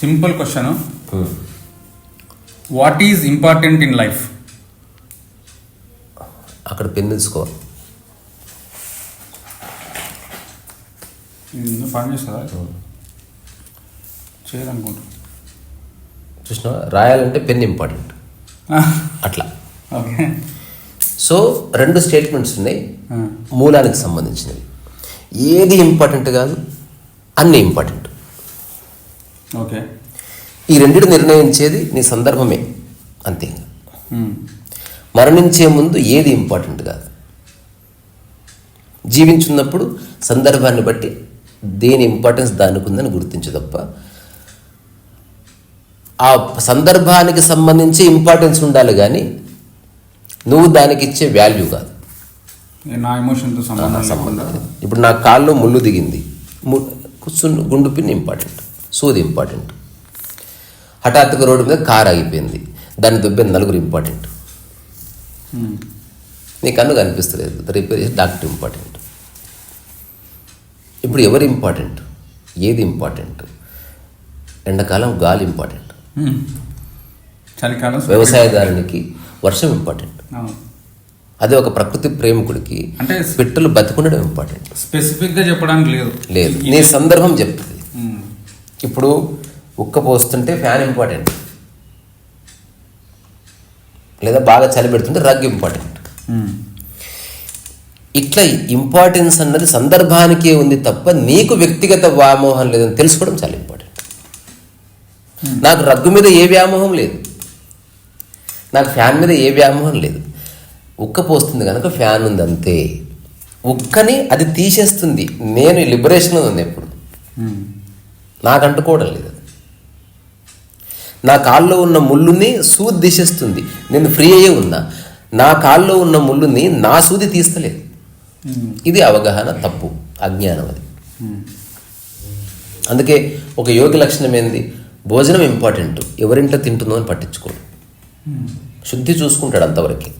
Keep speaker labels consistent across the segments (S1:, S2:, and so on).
S1: Simple question. What is important in life
S2: అక్కడ pen తీసుకో.
S1: Form చేయాలనుకుంటా
S2: చూసినా రాయాలంటే పెన్ ఇంపార్టెంట్. అట్లా.
S1: ఓకే.
S2: సో రెండు స్టేట్మెంట్స్ ఉన్నాయి. మూలానికి సంబంధించినవి. ఏది ఇంపార్టెంట్ కాదు అన్ని ఇంపార్టెంట్.
S1: ఓకే.
S2: ఈ రెండిటి నిర్ణయించేది నీ సందర్భమే అంతే. మరణించే ముందు ఏది ఇంపార్టెంట్ కాదు. జీవించున్నప్పుడు సందర్భాన్ని బట్టి దేని ఇంపార్టెన్స్ దానికి ఉందని గుర్తించు తప్ప ఆ సందర్భానికి సంబంధించి ఇంపార్టెన్స్ ఉండాలి కానీ నువ్వు దానికి ఇచ్చే వాల్యూ కాదు.
S1: నా ఎమోషన్తో సంబంధం.
S2: ఇప్పుడు నా కాల్లో ముళ్ళు దిగింది. ము- కూర్చుని గుండు పిన్ ఇంపార్టెంట్. సూది ఇంపార్టెంట్. హఠాత్తుగా రోడ్డు మీద కార్ ఆగిపోయింది. దాన్ని దుబ్బే నలుగురు ఇంపార్టెంట్.
S1: Hmm.
S2: నీ కన్ను కనిపిస్తలేదు. రిపేర్ చేసి డాక్టర్ ఇంపార్టెంట్ ఇప్పుడు ఎవరు ఇంపార్టెంట్? ఏది ఇంపార్టెంట్? ఎండాకాలం గాలి ఇంపార్టెంట్.
S1: Hmm. చలికాలం
S2: వ్యవసాయదారునికి వర్షం ఇంపార్టెంట్. అదే ఒక ప్రకృతి ప్రేమికుడికి
S1: అంటే
S2: పిట్టలు బతికుండడం ఇంపార్టెంట్.
S1: స్పెసిఫిక్గా చెప్పడానికి లేదు.
S2: లేదు. నీ సందర్భం చెప్తుంది. ఇప్పుడు ఉక్క పోస్తుంటే ఫ్యాన్ ఇంపార్టెంట్ లేదా బాగా చలి పెడుతుంటే రగ్ ఇంపార్టెంట్
S1: Hmm.
S2: ఇట్లా ఇంపార్టెన్స్ అన్నది సందర్భానికే ఉంది తప్ప నీకు వ్యక్తిగత వ్యామోహం లేదని తెలుసుకోవడం చాలా ఇంపార్టెంట్ నాకు రగ్గు మీద ఏ వ్యామోహం లేదు. నాకు ఫ్యాన్ మీద ఏ వ్యామోహం లేదు. ఉక్క పోస్తుంది కనుక ఫ్యాన్ ఉంది అంతే. ఉక్కని అది తీసేస్తుంది. నేను లిబరేషన్ ఉంది ఎప్పుడు.
S1: Hmm.
S2: నాకు అంటుకోవడం లేదు. అది నా కాల్లో ఉన్న ముళ్ళుని సూది తీసేస్తుంది. నేను ఫ్రీ అయ్యే ఉన్నా. నా కాల్లో ఉన్న ముళ్ళుని నా సూది తీస్తలేదు.
S1: Hmm.
S2: ఇది అవగాహన తప్పు అజ్ఞానం అది.
S1: Hmm.
S2: అందుకే ఒక యోగి లక్షణం ఏంది? భోజనం ఇంపార్టెంట్. ఎవరింట్లో తింటుందో అని పట్టించుకోడు. శుద్ధి చూసుకుంటాడు అంతవరకు.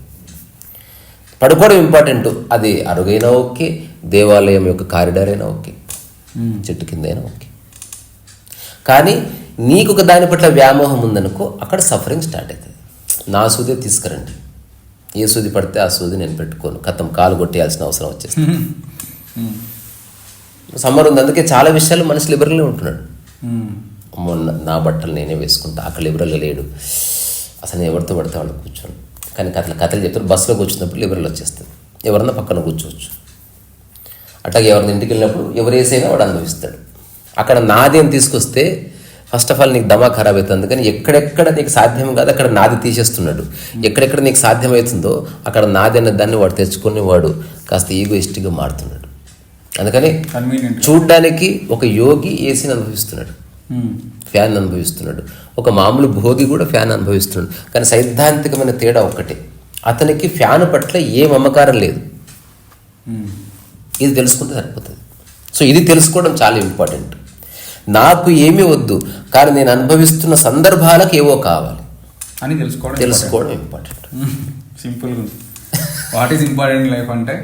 S2: పడుకోవడం ఇంపార్టెంట్. అది అరుగైనా ఓకే. దేవాలయం యొక్క కారిడార్ అయినా ఓకే.
S1: Hmm.
S2: చెట్టు కింద అయినా ఓకే. కానీ నీకు ఒక దాని పట్ల వ్యామోహం ఉందనుకో అక్కడ సఫరింగ్ స్టార్ట్ అవుతుంది. నా సూదే తీసుకురండి. ఏ సూది పడితే ఆ సూది నేను పెట్టుకోను. కథం కాలు కొట్టేయాల్సిన అవసరం వచ్చేస్తుంది. సమ్మర్ ఉంది. అందుకే చాలా విషయాలు మనిషి లిబరల్గా ఉంటున్నాడు. మొన్న నా బట్టలు నేనే వేసుకుంటా. అక్కడ లిబరల్ లేడు. అసలు ఎవరితో పడితే వాళ్ళు కూర్చోను. కానీ కథలు కథలు చెప్తారు బస్సులో కూర్చున్నప్పుడు లిబరల్ వచ్చేస్తుంది. ఎవరన్నా పక్కన కూర్చోవచ్చు. అట్లాగే ఎవరిని ఇంటికి వెళ్ళినప్పుడు ఎవరు వేసైనా వాడు అనుభవిస్తాడు. అక్కడ నాది అని తీసుకొస్తే ఫస్ట్ ఆఫ్ ఆల్ నీకు దమా ఖరాబ్ అవుతుంది. కానీ ఎక్కడెక్కడ నీకు సాధ్యం కాదు అక్కడ నాది తీసేస్తున్నాడు. ఎక్కడెక్కడ నీకు సాధ్యమవుతుందో అక్కడ నాది అనే దాన్ని వాడు తెచ్చుకొని వాడు కాస్త ఈగోయిస్టిక్గా మారుతున్నాడు. అందుకని చూడ్డానికి ఒక యోగి ఏసీని అనుభవిస్తున్నాడు.
S1: Hmm.
S2: ఫ్యాన్ అనుభవిస్తున్నాడు. ఒక మామూలు భోగి కూడా ఫ్యాన్ అనుభవిస్తున్నాడు. కానీ సైద్ధాంతికమైన తేడా ఒక్కటే. అతనికి ఫ్యాన్ పట్ల ఏ మమకారం లేదు.
S1: Hmm.
S2: ఇది తెలుసుకుంటే సరిపోతుంది. సో ఇది తెలుసుకోవడం చాలా ఇంపార్టెంట్. నాకు ఏమీ వద్దు కానీ నేను అనుభవిస్తున్న సందర్భాలకు ఏవో కావాలి.
S1: అని తెలుసుకోవడం
S2: తెలుసుకోవడం important
S1: simple what is important life అంటే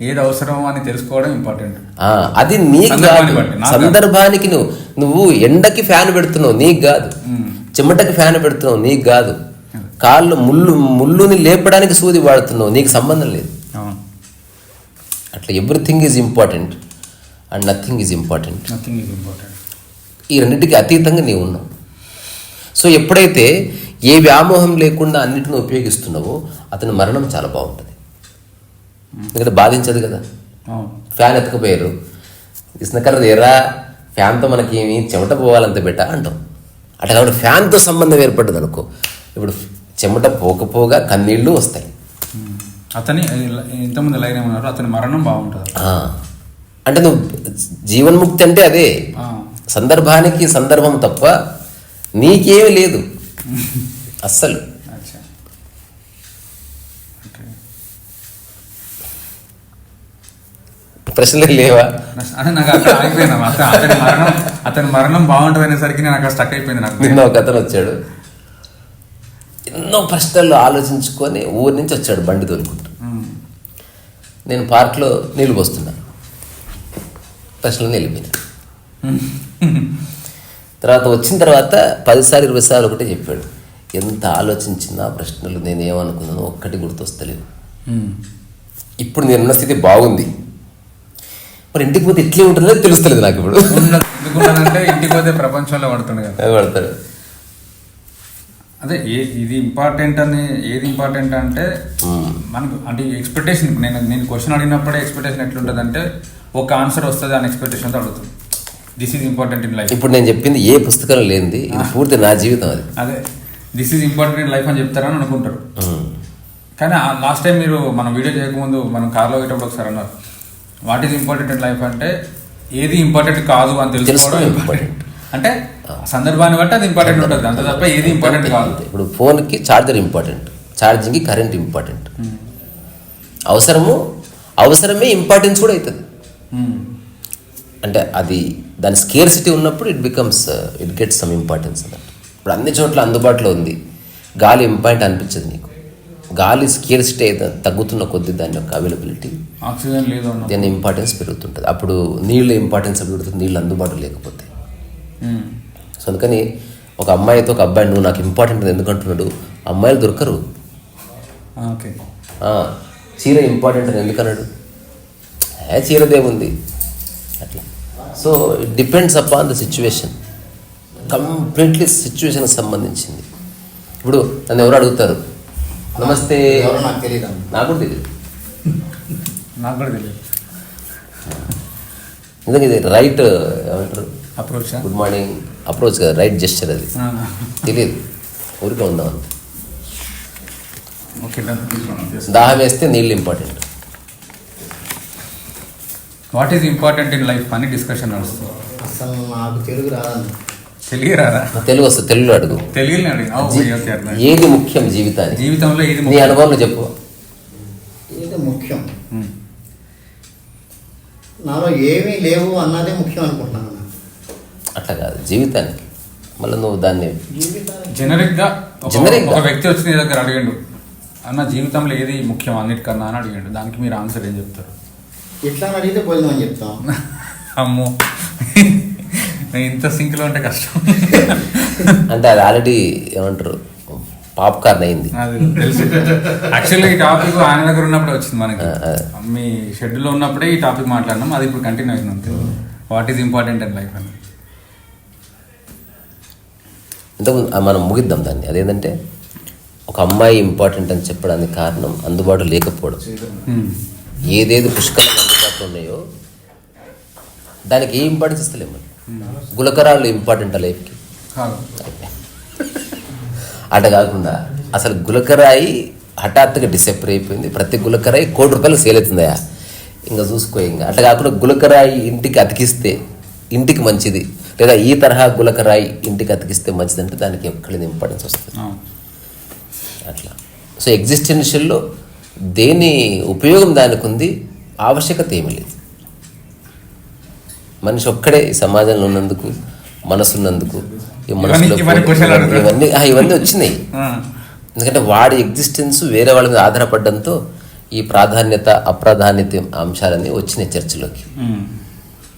S1: ఏది అవసరమో అని తెలుసుకోవడం ఇంపార్టెంట్
S2: అది నీకు. సందర్భానికి నువ్వు నువ్వు ఎండకి ఫ్యాన్ పెడుతున్నావు నీకు కాదు. చెమటకి ఫ్యాన్ పెడుతున్నావు నీకు కాదు. కాళ్ళు ముళ్ళు ముళ్ళుని లేపడానికి సూది వాడుతున్నావు నీకు సంబంధం లేదు. అట్లా everything is important and nothing is important.
S1: Nothing is important
S2: ఈ రెండింటికి అతీతంగా నీవు ఉన్నావు. సో ఎప్పుడైతే ఏ వ్యామోహం లేకుండా అన్నిటిని ఉపయోగిస్తున్నావో అతని మరణం చాలా బాగుంటుంది. ఎందుకంటే బాధించదు కదా. ఫ్యాన్ ఎత్తుకుపోయారు. ఇసునకర్ర ఎరా ఫ్యాన్తో మనకి ఏమి చెమట పోవాలంత బెట్ట అంటాం. అట్లా కాబట్టి ఫ్యాన్తో సంబంధం ఏర్పడ్డది అనుకో. ఇప్పుడు చెమట పోకపోగా కన్నీళ్ళు వస్తాయి.
S1: అతని ఇంతకుముందు లైన్ ఏమన్నారు అతని మరణం బాగుంటుంది.
S2: అంటే నువ్వు జీవన్ముక్తి అంటే అదే. సందర్భానికి సందర్భం తప్ప నీకేమీ లేదు. అస్సలు. ప్రశ్నలు లేవా?
S1: నాకు ఆగిపోయినా అతని మరణం అతని మరణం బాగుంటుంది అనేసరికి నేను అక్కడ స్టక్ అయిపోయింది నాకు.
S2: నిన్న ఒక అతను వచ్చాడు. ఎన్నో ప్రశ్నలు ఆలోచించుకొని ఊరి నుంచి వచ్చాడు బండి తోలుకుంటూ. నేను పార్క్లో నీళ్ళు పోస్తున్నా. ప్రశ్నలు వెళ్ళిపోయినా తర్వాత వచ్చిన తర్వాత పదిసార్లు ఇరవై సార్లు ఒకటే చెప్పాడు. ఎంత ఆలోచించినా ప్రశ్నలు నేను ఏమనుకున్నానో ఒక్కటి గుర్తొస్తలేవు
S1: ఉమ్.
S2: ఇప్పుడు నేనున్న స్థితి బాగుంది. మరి ఇంటికి పోతే ఇట్లే ఉంటుందో తెలుస్తలేదు నాకు ఇప్పుడు.
S1: ఇంటికి పోతే ప్రపంచంలో
S2: అది పడతాడు
S1: అదే ఏ ఇది ఇంపార్టెంట్ అని ఏది ఇంపార్టెంట్ అంటే. మనకు అంటే ఎక్స్పెక్టేషన్ నేను నేను క్వశ్చన్ అడిగినప్పుడే ఎక్స్పెక్టేషన్ ఎట్లుంటుంది అంటే ఒక ఆన్సర్ వస్తుంది అని ఎక్స్పెక్టేషన్తో అడుగుతుంది this is important in life
S2: ఇప్పుడు నేను చెప్పింది ఏ పుస్తకం లేనిది. ఇది పూర్తి నా జీవితం అది.
S1: అదే. This is important in life అని చెప్తారని అనుకుంటారు.
S2: ఉమ్.
S1: కానీ లాస్ట్ టైం మీరు మనం వీడియో చేయకముందు మనం కార్లో పోయేటప్పుడు ఒకసారి అన్నారు. What is important in life అంటే ఏది ఇంపార్టెంట్ కాదు అని తెలుసుకోవడం ఇంపార్టెంట్ అంటే సందర్భాన్ని బట్టి అది ఇంపార్టెంట్ ఉంటుంది. అంత తప్ప ఏది ఇంపార్టెంట్ కాదు.
S2: ఇప్పుడు ఫోన్కి ఛార్జర్ ఇంపార్టెంట్ ఛార్జింగ్కి కరెంట్ ఇంపార్టెంట్ అవసరము అవసరమే ఇంపార్టెన్స్ కూడా అవుతుంది.
S1: మ్మ్.
S2: అంటే అది దాని స్కేర్సిటీ ఉన్నప్పుడు it becomes it gets some importance అన్నట్టు ఇప్పుడు అన్ని చోట్ల అందుబాటులో ఉంది. గాలి ఇంపార్టెంట్ అనిపించదు నీకు? గాలి స్కేర్సిటీ అయితే తగ్గుతున్న కొద్దీ దాని యొక్క అవైలబిలిటీ
S1: ఆక్సిజన్ లేదు
S2: దాని ఇంపార్టెన్స్ పెరుగుతుంటుంది. అప్పుడు నీళ్ళ ఇంపార్టెన్స్ పెరుగుతుంది నీళ్ళు అందుబాటులో లేకపోతే. సో అందుకని ఒక అమ్మాయితో ఒక అబ్బాయి నువ్వు నాకు ఇంపార్టెంట్ ఎందుకు అంటున్నాడు అమ్మాయిలు దొరకరు. చీర ఇంపార్టెంట్ అని ఎందుకు అన్నాడు ఏ చీరదేముంది అట్లా. So it depends upon the situation completely సిచ్యువేషన్కి సంబంధించింది. ఇప్పుడు నన్ను ఎవరు అడుగుతారు? నమస్తే.
S3: ఎవరో? నాకు తెలియదు
S2: నాకు కూడా తెలియదు
S1: నాకు కూడా తెలియదు
S2: నిజంగా ఇది రైట్ ఏమంటారు?
S1: అప్రోచ్
S2: గుడ్ మార్నింగ్ అప్రోచ్ కదా రైట్ జెస్చర్ అది. తెలియదు ఊరికే ఉందాం అంతే. దాహం వేస్తే నీళ్ళు important
S1: what is important in life అని డిస్కషన్ నడుస్తుంది.
S3: అసలు నాకు తెలుగు రాదని
S1: తెలుగు రారా
S2: తెలుగు వస్తుంది తెలుగులో అడుగు.
S1: అడిగిన.
S2: ఏది ముఖ్యం జీవితానికి?
S1: జీవితంలో ఏది
S2: నీ? అనుభవంలో చెప్పు.
S3: ఇది ముఖ్యం. నాలో ఏమీ లేవు అన్నదే ముఖ్యం అనుకుంటున్నాను నేను.
S2: అట్లా కాదు జీవితానికి. మళ్ళీ నువ్వు దాన్ని
S1: జనరిక్గా ఒక-
S2: జనరిక్?
S1: ఒక వ్యక్తి వచ్చి నీ దగ్గర అడిగాడు అన్న జీవితంలో ఏది ముఖ్యం అన్నిటికన్నా అని అడిగాడు. దానికి మీరు ఆన్సర్ ఏం చెప్తారు?
S3: ఇట్లా అడిగితే అని చెప్తాం.
S1: అమ్మో. నేను ఇంత సింక్లో ఉంటే కష్టం.
S2: అంటే అది ఆల్రెడీ ఏమంటారు పాప్కార్న్ అయింది.
S1: అది తెలుసు. యాక్చువల్లీ ఈ టాపిక్ ఆయన దగ్గర ఉన్నప్పుడే వచ్చింది మనకి. మీ షెడ్యూల్లో ఉన్నప్పుడే ఈ టాపిక్ మాట్లాడినాం అది ఇప్పుడు కంటిన్యూ అయింది అంతే. What is important in life అని.
S2: ఇంతకుముందు మనం ముగిద్దాం దాన్ని. అదేంటంటే ఒక అమ్మాయి ఇంపార్టెంట్ అని చెప్పడానికి కారణం అందుబాటులో లేకపోవడం.
S1: మ్మ్.
S2: ఏదేది పుష్కలంగా ఉన్నాయో దానికి ఏ ఇంపార్టెన్స్ ఇస్తలేము గులకరాలు ఇంపార్టెంట్ లైఫ్కి? అట కాకుండా అసలు గులకరాయి హఠాత్తుగా డిసెప్పర్ అయిపోయింది. ప్రతి గులకరాయి కోటి రూపాయలు సేల్ అవుతుందయా ఇంకా చూసుకో ఇంకా. అట్లా కాకుండా గులకరాయి ఇంటికి అతికిస్తే ఇంటికి మంచిది. లేదా ఈ తరహా గులకరాయి ఇంటికి అతికిస్తే మంచిదంటే దానికి ఎక్కడ ఇంపార్టెన్స్ వస్తుంది. అట్లా. సో ఎగ్జిస్టెన్షియల్లో దేని ఉపయోగం దానికి ఉంది? ఆవశ్యకత ఏమీ లేదు మనిషి ఒక్కడే ఈ సమాజంలో ఉన్నందుకు మనసున్నందుకు ఈ మనసులో
S1: ఇవన్నీ.
S2: ఇవన్నీ వచ్చినాయి. ఎందుకంటే వాడి ఎగ్జిస్టెన్స్ వేరే వాళ్ళ మీద ఆధారపడడంతో ఈ ప్రాధాన్యత అప్రాధాన్యత అంశాలన్నీ వచ్చినాయి చర్చలోకి.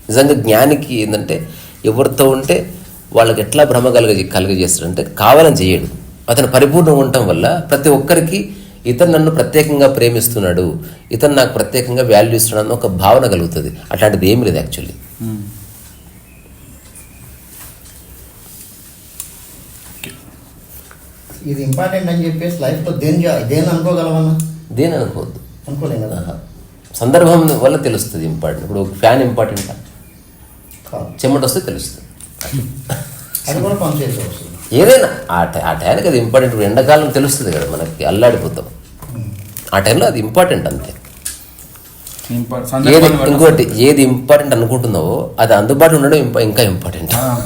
S2: నిజంగా జ్ఞానికి ఏంటంటే ఎవరితో ఉంటే వాళ్ళకి ఎట్లా భ్రమ కలుగ కలుగజేస్తాడంటే కావాలని చేయడు అతను పరిపూర్ణంగా ఉండటం వల్ల ప్రతి ఒక్కరికి ఇతను నన్ను ప్రత్యేకంగా ప్రేమిస్తున్నాడు. ఇతను నాకు ప్రత్యేకంగా వాల్యూ ఇస్తున్నాడు అన్న ఒక భావన కలుగుతుంది. అట్లాంటిది ఏమి లేదు యాక్చువల్లీ.
S3: ఇది ఇంపార్టెంట్ అని చెప్పేసి లైఫ్లో దేని దేని అనుకోగలమన్నా?
S2: దేని అనుకోవద్దు.
S3: అనుకోలేం కదా.
S2: సందర్భం వల్ల తెలుస్తుంది ఇంపార్టెంట్ ఇప్పుడు ఫ్యాన్ ఇంపార్టెంట్ చెమట వస్తే తెలుస్తుంది.
S3: అది కూడా పనిచేయవచ్చు
S2: ఏదైనా ఆ టై ఆ టైంకి అది ఇంపార్టెంట్ ఇప్పుడు ఎండాకాలం తెలుస్తుంది కదా మనకి అల్లాడిపోతాం. ఆ టైంలో అది ఇంపార్టెంట్ అంతే. ఏది ఇంకోటి ఏది ఇంపార్టెంట్ అనుకుంటున్నావో అది అందుబాటులో ఉండడం ఇంప- ఇంకా ఇంపార్టెంట్
S1: ఆ,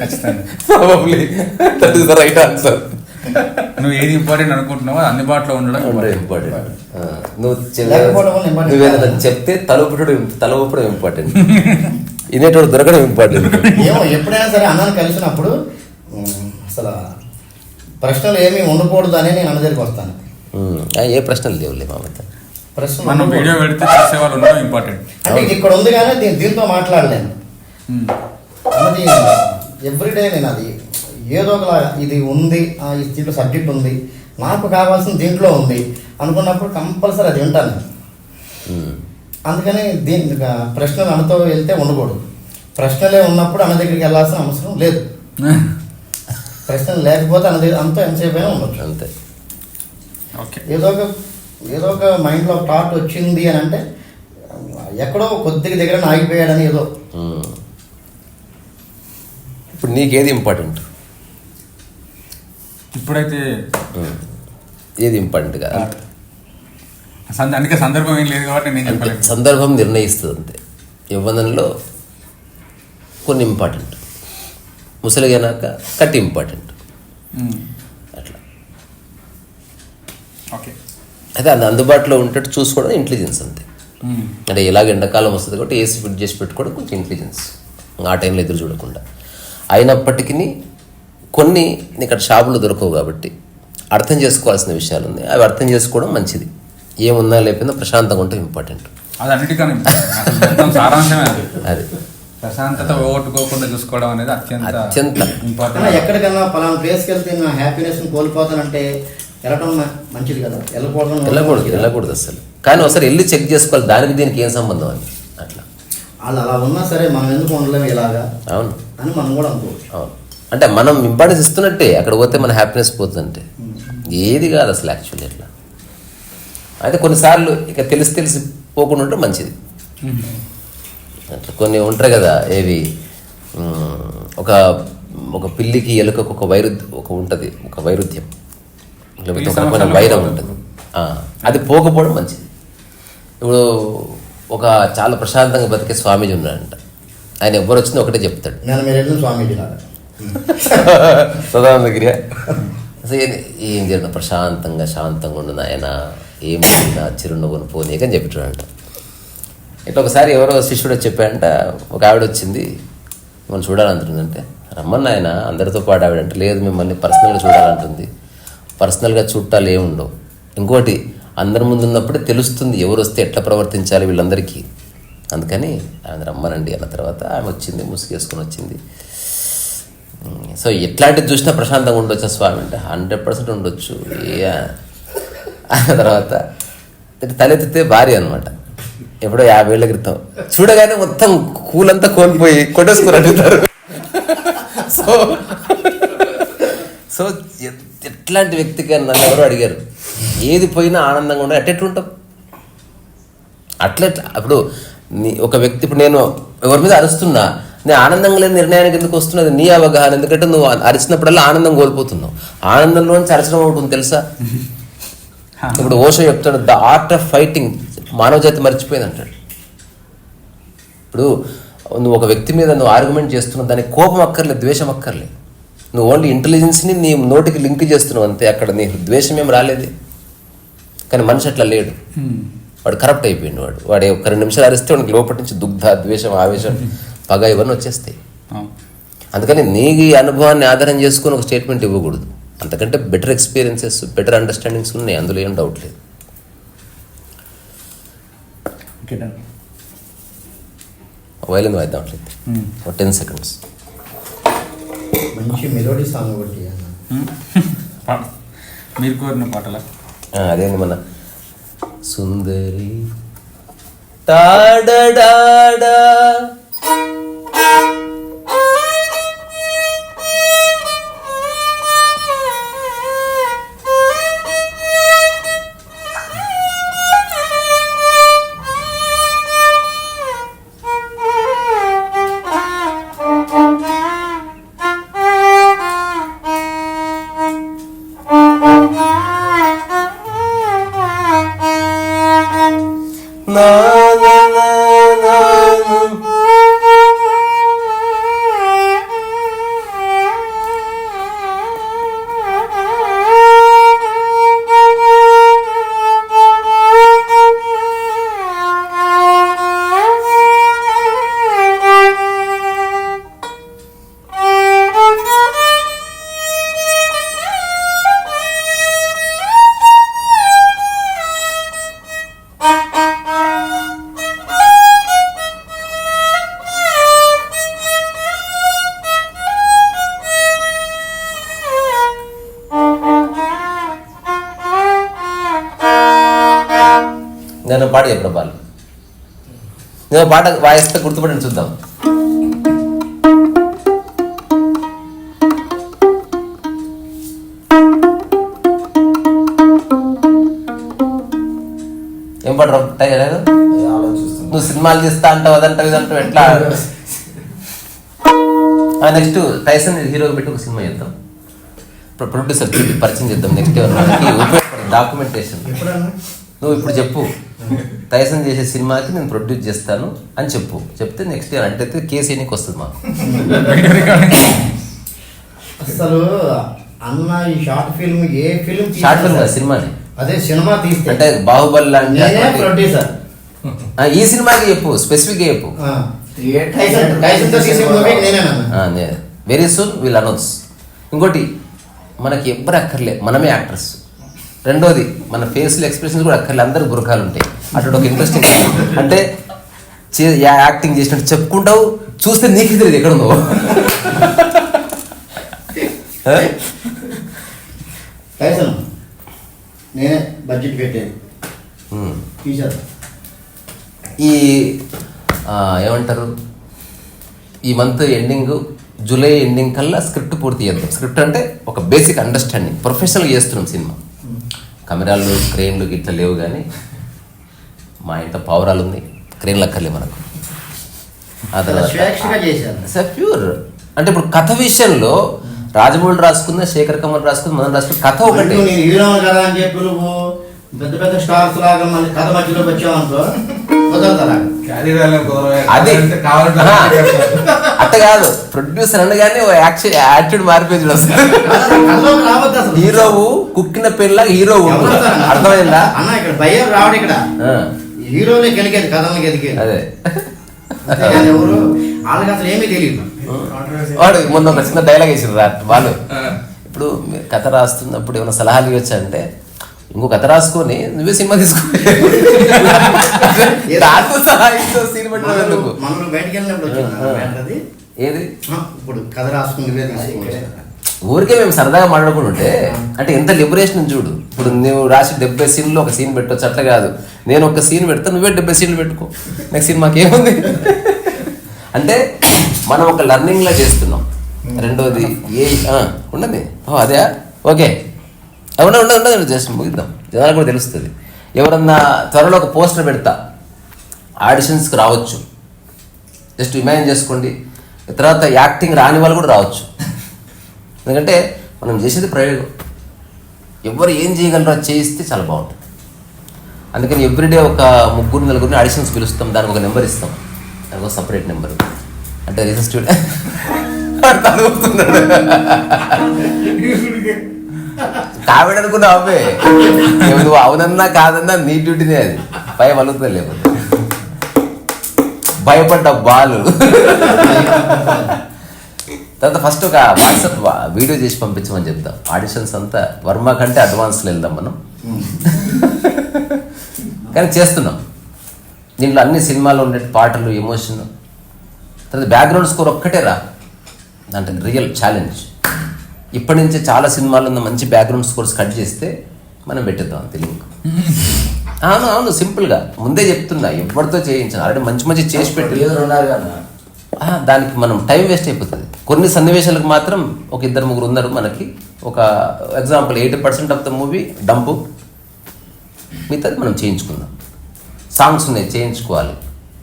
S1: ఖచ్చితంగా.
S2: Probably that is the right answer
S1: నువ్వు ఏది ఇంపార్టెంట్ అనుకుంటున్నావో అది అందుబాటులో ఉండడం.
S2: ఇంపార్టెంట్. నువ్వు నువ్వేదైనా
S3: కాదు.
S2: చెప్తే తలపడం తల ఊపడం ఇంపార్టెంట్. ఇనేటోడు దొరకడం ఇంపార్టెంట్.
S3: ఏమో ఎప్పుడైనా సరే అన్నాన్ని కలిసినప్పుడు అసలు ప్రశ్నలు ఏమీ ఉండకూడదు అని నేను అన్న దగ్గరికి వస్తాను
S2: ఏ ప్రశ్నలు లేవులే మామత
S3: ప్రశ్నలు
S1: మనం
S3: ఉండకూడదు.
S1: వీడియో పెడితే చూసే వాళ్ళు ఉండడం ఇంపార్టెంట్
S3: అంటే ఇది ఇక్కడ ఉంది కానీ దీని దీంతో మాట్లాడలేను. అన్నది ఎవ్రీడే నేను అది ఏదో ఒక ఇది ఉంది దీంట్లో సబ్జెక్ట్ ఉంది నాకు కావాల్సిన దీంట్లో ఉంది అనుకున్నప్పుడు కంపల్సరీ అది వింటాను. అందుకని దీని ప్రశ్నలు అన్నతో వెళ్తే ఉండకూడదు. ప్రశ్నలే ఉన్నప్పుడు అన్న దగ్గరికి వెళ్ళాల్సిన అవసరం లేదు. ప్రశ్నలు లేకపోతే అన్న దగ్గర అంతా ఎంతసేపు అయినా ఉండొచ్చు.
S2: అంతే.
S3: ఏదో ఒక ఏదో ఒక మైండ్లో థాట్ వచ్చింది అని అంటే ఎక్కడో కొద్దిగా దగ్గర ఆగిపోయాడని ఏదో.
S2: ఉమ్. ఇప్పుడు నీకేది ఇంపార్టెంట్?
S1: ఇప్పుడైతే
S2: ఉమ్. ఏది ఇంపార్టెంట్ కాదు?
S1: అందుకే సందర్భం ఏం లేదు కాబట్టి నేను చెప్పలేదు.
S2: సందర్భం నిర్ణయిస్తుంది అంతే. యవ్వనంలో కొన్ని ఇంపార్టెంట్. ముసలిగానాక కట్టి ఇంపార్టెంట్. అట్లా
S1: ఓకే.
S2: అయితే అది అందుబాటులో ఉండేట్టు చూసుకోవడం ఇంటెలిజెన్స్ అంతే. అంటే ఇలాగ ఎండాకాలం వస్తుంది కాబట్టి ఏసీ ఫిట్ చేసి పెట్టుకోవడం కొంచెం ఇంటెలిజెన్స్ ఆ టైంలో ఎదురు చూడకుండా. అయినప్పటికీ కొన్ని నీకు అక్కడ షాపులు దొరకవు కాబట్టి అర్థం చేసుకోవాల్సిన విషయాలు ఉన్నాయి. అవి అర్థం చేసుకోవడం మంచిది. ఏమున్నా లేకపోయినా ప్రశాంతంగా ఉంటే ఇంపార్టెంట్
S1: అది అన్నిటికన్నా సారాంశమే ప్రశాంతత పోగొట్టుకోకుండా చూసుకోవడం అనేది అత్యంత
S2: అత్యంత.
S1: ఇంపార్టెంట్
S3: ఎక్కడికన్నా పలానా ప్లేస్కి వెళ్తే నా హ్యాపీనెస్ని కోల్పోతానంటే వెళ్ళడం మంచిది కదా. వెళ్ళకూడదు
S2: వెళ్ళకూడదు వెళ్ళకూడదు అసలు. కానీ ఒకసారి వెళ్ళి చెక్ చేసుకోవాలి దానికి దీనికి ఏం సంబంధం అని. అట్లా.
S3: వాళ్ళు అలా ఉన్నా సరే మనం ఎందుకు ఉండలేము ఇలాగా?
S2: అవును.
S3: అని మనం కూడా అనుకోవచ్చు.
S2: అవును. అంటే మనం ఇంపార్టెన్స్ ఇస్తున్నట్టే అక్కడ పోతే మన హ్యాపీనెస్ పోతుందంటే. ఏది కాదు అసలు యాక్చువల్లీ అట్లా. అయితే కొన్నిసార్లు ఇక తెలిసి తెలిసి పోకుండా ఉంటే మంచిది. అట్లా కొన్ని ఉంటాయి కదా ఏవి ఒక ఒక పిల్లికి ఎలుకకు ఒక వైరుధ్యం ఒక ఉంటుంది ఒక వైరుధ్యం. లేకపోతే
S1: పిల్లి
S2: ఒక రకమైన వైరం. ఉంటుంది. ఆ, అది పోకపోవడం మంచిది. ఇప్పుడు ఒక చాలా ప్రశాంతంగా బతికే స్వామీజీ ఉన్నాడంట. ఆయన ఎవ్వరు వచ్చినా ఒకటే చెప్తాడు. సదానందగిరి అసలు ఏం- జరిగిన ప్రశాంతంగా శాంతంగా ఉండదు ఆయన ఏం జరిగినా చిరునవ్వును పోనీక అని చెప్పాడంట ఇట్లా ఒకసారి ఎవరో శిష్యుడు చెప్పాడంట ఒక ఆవిడ వచ్చింది. మిమ్మల్ని చూడాలంటుందంటే రమ్మన్న ఆయన అందరితో పాటు ఆవిడ అంటే లేదు మిమ్మల్ని పర్సనల్గా చూడాలంటుంది. పర్సనల్గా చుట్టాలు ఏముండవు ఇంకోటి అందరి ముందు ఉన్నప్పుడే తెలుస్తుంది ఎవరు వస్తే ఎట్లా ప్రవర్తించాలి వీళ్ళందరికీ. అందుకని ఆమె రమ్మనండి అన్న తర్వాత ఆమె వచ్చింది ముసుగేసుకొని వచ్చింది. సో ఎట్లాంటిది చూసినా ప్రశాంతంగా ఉండొచ్చు స్వామి అంటే హండ్రెడ్ పర్సెంట్ ఉండొచ్చు. ఏ ఆ. తర్వాత తలెత్తితే భార్య అనమాట ఎప్పుడో యాభై ఏళ్ళ క్రితం. చూడగానే మొత్తం కూలంతా కోల్పోయి కొట్టేసుకుని అడుగుతారు సో సో ఎట్లాంటి వ్యక్తికి నన్ను ఎవరో అడిగారు. ఏది పోయినా ఆనందంగా ఉండాలి. అట్టెట్లు ఉంటాం? అట్లా అప్పుడు నీ ఒక వ్యక్తి ఇప్పుడు నేను ఎవరి మీద అరుస్తున్నా నేను ఆనందంగా లేని నిర్ణయానికి ఎందుకు వస్తున్నది? నీ అవగాహన. ఎందుకంటే నువ్వు అరిచినప్పుడల్లా ఆనందం కోల్పోతున్నావు. ఆనందంలోంచి అరచడం ఒకటి ఉంది తెలుసా? ఇప్పుడు ఓషో చెప్తాడు ద ఆర్ట్ ఆఫ్ ఫైటింగ్ మానవ జాతి మర్చిపోయింది అంటాడు. ఇప్పుడు నువ్వు ఒక వ్యక్తి మీద నువ్వు ఆర్గ్యుమెంట్ చేస్తున్నావు దానికి కోపం అక్కర్లే ద్వేషం అక్కర్లే నువ్వు ఓన్లీ ఇంటెలిజెన్స్ని నీ నోటికి లింక్ చేస్తున్నావు అంతే. అక్కడ నీ ద్వేషం ఏం రాలేదు. కానీ మనిషి అట్లా లేడు. వాడు కరప్ట్ అయిపోయిండు వాడు. వాడు ఒక రెండు నిమిషాలు అరిస్తే వాడికి లోపటి నుంచి దుగ్ధ ద్వేషం ఆవేశం పగ ఇవన్నీ వచ్చేస్తాయి. అందుకని నీ ఈ అనుభవాన్ని ఆధారం చేసుకొని ఒక స్టేట్మెంట్ ఇవ్వకూడదు. అంతకంటే బెటర్ ఎక్స్పీరియన్సెస్ బెటర్ అండర్స్టాండింగ్స్ ఉన్నాయి. అందులో ఏం డౌట్ లేదు. వైలిన్ వాయిద్దాం అట్లయితే. ఒక టెన్ సెకండ్స్
S3: మంచి మెలోడీ సాంగ్ ఒకటి అన్న.
S1: పాట. మీరు కోరిన పాటల?
S2: అదేంది మన సుందరి తాడడాడా. నేను పాట చెప్పడం వాళ్ళు నేను పాట వాయిస్తే గుర్తుపడిన చూద్దాం. ఏం పాట? నువ్వు సినిమాలు తీస్తా అంటావు అదంటావు ఇదంటావు ఎట్లా? నెక్స్ట్ టైసన్ హీరో పెట్టి ఒక సినిమా చేద్దాం. ప్రొడ్యూసర్ పరిచయం చేద్దాం. నెక్స్ట్ ఉపయోగపడే డాక్యుమెంటేషన్ నువ్వు ఇప్పుడు చెప్పు. టైసన్ చేసే సినిమాకి నేను ప్రొడ్యూస్ చేస్తాను అని చెప్పు. చెప్తే నెక్స్ట్ ఇయర్ అంటే కేసు ఎన్నికి వస్తుంది మాకు.
S3: అసలు అన్న ఈ short film a film
S2: short film కదా సినిమాని
S3: అదే సినిమా తీస్తే.
S2: అంటే బాహుబలి లాంటి
S3: ప్రొడ్యూసర్
S2: ఈ సినిమాకి చెప్పు స్పెసిఫిక్ చెప్పు. వెరీ సూన్ విల్ అనౌన్స్ ఇంకోటి మనకి ఎవ్వరు అక్కర్లే మనమే యాక్టర్స్ రెండోది మన ఫేస్లో ఎక్స్ప్రెషన్స్ కూడా అక్కర్లే అందరు బురకాలు ఉంటాయి. అటు ఒక ఇంట్రెస్టింగ్ అంటే యాక్టింగ్ చేసినట్టు చెప్పుకుంటావు చూస్తే నీకే తెలియదు ఎక్కడ ఉందో
S3: నేనే బడ్జెట్ పెట్టేది.
S2: ఈ ఏమంటారు? ఈ మంత్ ఎండింగ్ జూలై ఎండింగ్ కల్లా స్క్రిప్ట్ పూర్తి చేద్దాం. స్క్రిప్ట్ అంటే ఒక బేసిక్ అండర్స్టాండింగ్ ప్రొఫెషనల్గా చేస్తున్నాం సినిమా. కెమెరాలు క్రెయిన్లు ఇట్లా లేవు కానీ మా ఇంట్లో పావురాలు ఉంది. క్రెయిన్లు అక్కర్లే మనకు. ఆ ప్యూర్ అంటే ఇప్పుడు కథ విషయంలో రాజమౌళి రాసుకున్న శేఖర్ కమల్ రాసుకున్న మనం రాసుకున్న కథ ఒకటే.
S3: పెద్ద పెద్ద స్టార్స్ లాగా మన కథ మధ్యలోకి
S2: అది. అట్ట కాదు. ప్రొడ్యూసర్ అనగానే ఓ యాక్షన్ యాటిట్యూడ్ మారిపోయింది అసలు. హీరోవు కుక్కిన పెళ్ళ హీరో? అర్థమైందా?
S3: అన్న ఇక్కడ భయం రావడం ఇక్కడ.
S2: ఆ,
S3: హీరోలే గెలికేది కథలకి ఎదిగేది
S2: అదే.
S3: ఎవరు? వాళ్ళకి అసలు ఏమీ తెలియదు.
S2: వాడు మొన్న ఒక చిన్న డైలాగ్ వేసారు రా వాళ్ళు. ఇప్పుడు మీరు కథ రాస్తున్నప్పుడు ఏమైనా సలహాలు ఇవ్వచ్చా అంటే ఇంకో కథ రాసుకొని నువ్వే సినిమా తీసుకో. నాకు సినిమా ఎందుకు?
S3: బయటికి వెళ్ళినప్పుడు
S2: ఏది?
S3: ఇప్పుడు కథ రాసుకుని
S2: ఊరికే మేము సరదాగా మాట్లాడుకుంటుంటే అంటే ఎంత లిబరేషన్ చూడు. ఇప్పుడు నువ్వు రాసి డెబ్బై సీన్లో ఒక సీన్ పెట్టొచ్చు అట్లా కాదు. నేను ఒక సీన్ పెడతా నువ్వే డెబ్బై సీన్లు పెట్టుకో. నెక్స్ట్ సినిమాకి ఏముంది? అంటే మనం ఒక లర్నింగ్లా చేస్తున్నాం. రెండోది ఏ ఓ అదే? ఓకే. అవునా ఉండదు ఉండదు జస్ట్ ముగిద్దాం. జనాలకు కూడా తెలుస్తుంది. ఎవరన్నా త్వరలో ఒక పోస్టర్ పెడతా ఆడిషన్స్కి రావచ్చు. జస్ట్ ఇమాజిన్ చేసుకోండి. తర్వాత యాక్టింగ్ రాని వాళ్ళు కూడా రావచ్చు. ఎందుకంటే మనం చేసేది ప్రయోగం. ఎవరు ఏం చేయగలరో చేయిస్తే చాలా బాగుంటుంది. అందుకని ఎవ్రీడే ఒక ముగ్గురు నలుగురిని ఆడిషన్స్ పిలుస్తాం. దానికి ఒక నెంబర్ ఇస్తాం. దానికి ఒక సపరేట్ నెంబర్. అంటే రీసెంట్ స్టూడెంట్. కావిడనుకున్నా అవే నువ్వు అవునన్నా కాదన్నా నీ డ్యూటీనే అది. భయం అలుగుతుంది లేకపోతే. భయపడ్డ బాలు. తర్వాత ఫస్ట్ ఒక వాట్సాప్ వీడియో చేసి పంపించమని చెప్తాం. ఆడిషన్స్ అంతా వర్మ కంటే అడ్వాన్స్లో వెళ్దాం మనం. కానీ చేస్తున్నాం. దీంట్లో అన్ని సినిమాలు ఉండే పాటలు ఎమోషన్ తర్వాత బ్యాక్గ్రౌండ్ స్కోర్ ఒక్కటే రా. అంటే రియల్ ఛాలెంజ్ ఇప్పటి నుంచే చాలా సినిమాల్లో ఉన్న మంచి బ్యాక్గ్రౌండ్ స్కోర్స్ కట్ చేస్తే మనం పెట్టేద్దాం అంతే లింక్ అవును అవును సింపుల్గా ముందే చెప్తున్నా ఎవరితో చేయించాను. ఆల్రెడీ మంచి మంచి చేసి పెట్టి. దానికి మనం టైం వేస్ట్ అయిపోతుంది. కొన్ని సన్నివేశాలకు మాత్రం ఒక ఇద్దరు ముగ్గురు ఉన్నారు మనకి. ఒక example eighty percent of the movie dump మిగతాది మనం చేయించుకుందాం. సాంగ్స్ ఉన్నాయి చేయించుకోవాలి.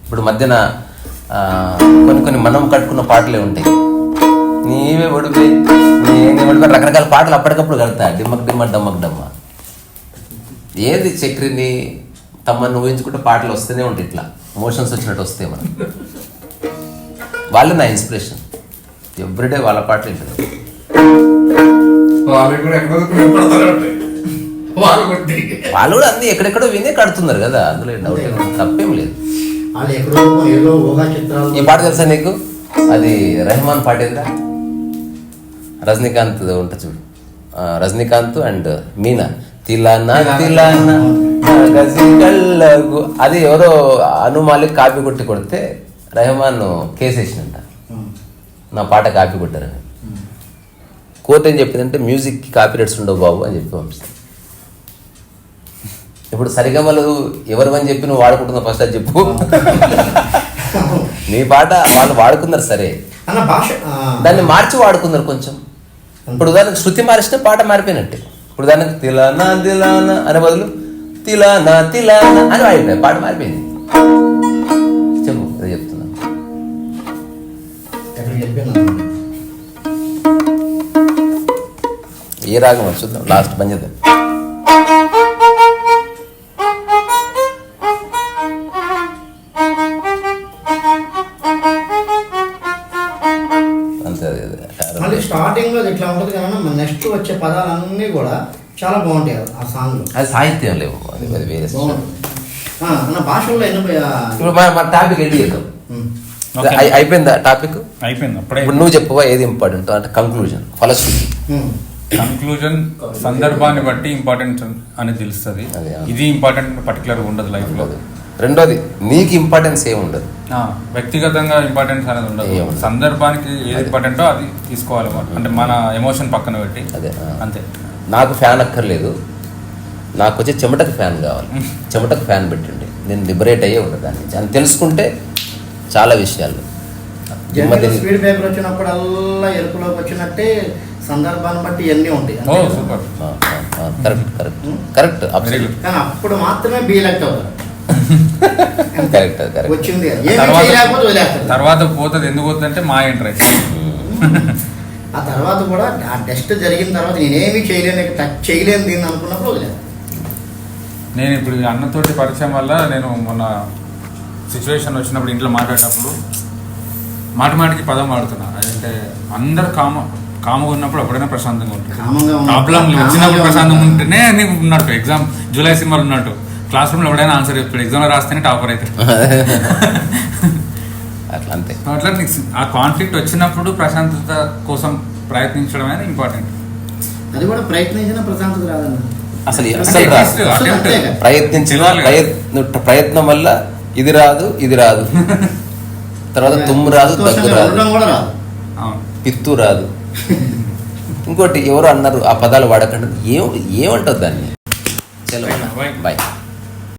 S2: ఇప్పుడు మధ్యన కొన్ని కొన్ని మనం కట్టుకున్న పాటలే ఉంటాయి. నీవే ఒడిపే నేనే ఒడిపే రకరకాల పాటలు అప్పటికప్పుడు కడతా డిమ్మక్ డిమ్మ డమ్మక్ డమ్మ ఏది చక్రిని తమ్మని ఊహించుకుంటే పాటలు వస్తూనే ఉంటాయి ఇట్లా. మోషన్స్ వచ్చినట్టు వస్తాయి మనం వాళ్ళు నా ఇన్స్పిరేషన్ ఎవ్రీడే వాళ్ళ పాటలు వింటారు
S4: వాళ్ళు కూడా
S2: అన్ని ఎక్కడెక్కడో వినే కడుతున్నారు కదా. అందులో డౌట్ ఏం. తప్పేం లేదు.
S3: వాళ్ళు ఎక్కడో ఏదో ఊహా చిత్రాలు
S2: ఈ పాట తెలుసా నీకు? అది రెహమాన్ పాట ఏందా? రజనీకాంత్ ఉంటుంది చూడు. రజనీకాంత్ అండ్ మీనా. తిలానా అది ఎవరో అనుమాలిక్ కాపీ కొట్టి కొడితే రెహమాన్ కేసేసినంట నా పాట కాపీ కొట్టారని. కోర్టు ఏం చెప్పిందంటే మ్యూజిక్కి కాపీ రైట్స్ ఉండవు బాబు అని చెప్పి పంపిస్తాను ఇప్పుడు సరిగమలు ఎవరివని చెప్పి నువ్వు వాడుకుంటున్నావు ఫస్ట్ అది చెప్పు. నీ పాట వాళ్ళు వాడుకున్నారు సరే. దాన్ని మార్చి వాడుకున్నారు కొంచెం. ఇప్పుడు ఉదాహరణకు శృతి మారిస్తే పాట మారిపోయినట్టే. ఇప్పుడు ఉదాహరణకు తిలానా తిలానా అనే బదులు తిలానా తిలానా అని వాడిపోయి పాట మారిపోయింది. చెప్పు అదే చెప్తున్నా.
S3: ఎక్కడ చెప్పాను
S2: ఏ రాగం చూద్దాం. లాస్ట్ పని చేద్దాం
S3: మళ్ళీ స్టార్టింగ్లో ఇట్లా ఉంటుంది కానీ మన నెక్స్ట్ వచ్చే పదాలన్నీ కూడా చాలా బాగుంటాయి ఆ సాంగ్లో
S2: అది సాహిత్యం లేవు అది అది వేరే
S3: అన్న భాషల్లో ఎన్ని
S2: ఇప్పుడు మన టాపిక్ ఎండ్ చేద్దాం. అయిపోయిందా టాపిక్
S1: అయిపోయింది అప్పుడే
S2: ఇప్పుడు నువ్వు చెప్పవా ఏది ఇంపార్టెంట్ అంటే కంక్లూజన్ ఫలశ్రుతి
S3: ఉమ్.
S1: కన్క్లూజన్ సందర్భాన్ని బట్టి ఇంపార్టెంట్ అని తెలుస్తుంది. ఇది ఇంపార్టెంట్ పర్టికులర్ ఉండదు లైఫ్లో.
S2: ఉండదు. రెండోది నీకు ఇంపార్టెన్స్ ఏమి ఉండదు.
S1: ఆ, వ్యక్తిగతంగా ఇంపార్టెన్స్ అనేది ఉండదు. సందర్భానికి ఏది ఇంపార్టెంటో అది తీసుకోవాలి. అంటే మన ఎమోషన్ పక్కన పెట్టి.
S2: అదే.
S1: అంతే.
S2: నాకు ఫ్యాన్ అక్కర్లేదు. నాకు వచ్చే చెమటకు ఫ్యాన్ కావాలి. చెమటకు ఫ్యాన్ పెట్టండి. నేను లిబరేట్ అయ్యే ఉండదు దాని నుంచి అని తెలుసుకుంటే చాలా విషయాలు.
S3: స్పీడ్ బ్రేకర్ వచ్చినప్పుడల్లా ఎరుపులోకి వచ్చినట్టే సందర్భాన్ని బట్టి ఇవన్నీ ఉంటాయి.
S2: Correct correct. కరెక్ట్
S3: కానీ అప్పుడు మాత్రమే బీలెక్ట్ అవుతారు.
S2: కరెక్ట్
S3: వచ్చింది.
S1: తర్వాత పోతుంది ఎందుకు పోతుంది. అంటే మా ఇంట్రెస్ట్
S3: ఆ తర్వాత కూడా ఆ టెస్ట్ జరిగిన తర్వాత నేనేమి చేయలేను టచ్ చేయలేను దీన్ని అనుకున్నప్పుడు వదిలేదు
S1: నేను ఇప్పుడు అన్నతోటి పరిచయం వల్ల నేను మొన్న సిచ్యువేషన్ వచ్చినప్పుడు ఇంట్లో మాట్లాడినప్పుడు మాట మాటికి పదం వాడుతున్నా. అదంటే అందరు కామ కామగా ఉన్నప్పుడు అప్పుడైనా ప్రశాంతంగా ఉంటుంది. ప్రాబ్లం వచ్చినప్పుడు ప్రశాంతంగా. ఉంటేనే నీకు ఉన్నట్టు. ఎగ్జామ్ జూలై సినిమాలో ఉన్నట్టు. క్లాస్ రూమ్లో ఎవడైనా ఆన్సర్ చెప్తాడు. ఎగ్జామ్లో రాస్తేనే టాపర్ అవుతాడు.
S2: అట్లా అంతే
S1: అట్లా నీకు ఆ కాన్ఫ్లిక్ట్ వచ్చినప్పుడు ప్రశాంతత కోసం ప్రయత్నించడం అనేది ఇంపార్టెంట్
S3: అది కూడా ప్రయత్నించిన ప్రశాంతత రాదన్న.
S2: అసలు అసలు. ప్రయత్నించిన. ప్రయత్న ప్రయత్నం వల్ల ఇది రాదు ఇది రాదు. తర్వాత తుమ్ము రాదు దగ్గు రాదు. పిత్తు రాదు. ఇంకోటి ఎవరు అన్నారు ఆ పదాలు వాడకండి? ఏం ఏమంటారు దాన్ని? చలో. బాయ్